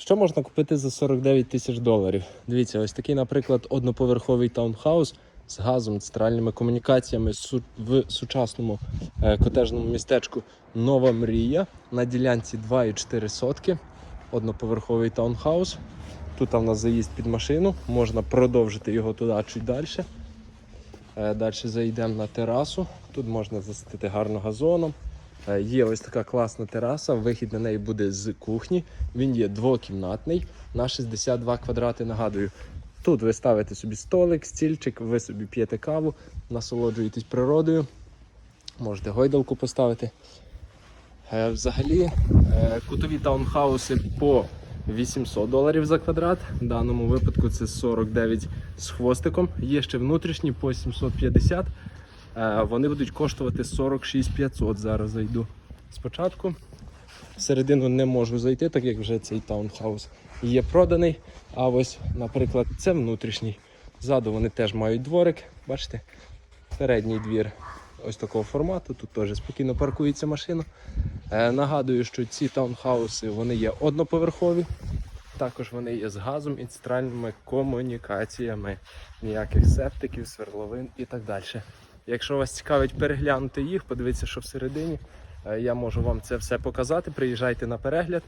Що можна купити за 49 тисяч доларів? Дивіться, ось такий, наприклад, одноповерховий таунхаус з газом, центральними комунікаціями в сучасному е, котежному містечку Нова Мрія на ділянці 2,4 сотки. Одноповерховий таунхаус. Тут в нас заїзд під машину, можна продовжити його туди чуть далі. Далі зайдемо на терасу. Тут можна засадити гарно газоном. Е, Є ось така класна тераса, вихід на неї буде з кухні. Він є двокімнатний на 62 квадрати. Нагадую, тут ви ставите собі столик, стільчик, ви собі п'єте каву, насолоджуєтесь природою. Можете гойдалку поставити. Е, Взагалі, е, кутові таунхауси по 800 доларів за квадрат. В даному випадку це 49 з хвостиком. Є ще внутрішні по 750. Е, Вони будуть коштувати 46 500. Зараз зайду спочатку. Всередину не можу зайти, так як вже цей таунхаус є проданий. А ось, наприклад, це внутрішній. Ззаду вони теж мають дворик. Бачите? Передній двір ось такого формату. Тут теж спокійно паркується машина. Е, нагадую, що ці таунхауси вони є одноповерхові. Також вони є з газом і центральними комунікаціями. Ніяких септиків, свердловин і так далі. Якщо вас цікавить переглянути їх, подивіться, що всередині. е, Я можу вам це все показати. Приїжджайте на перегляд.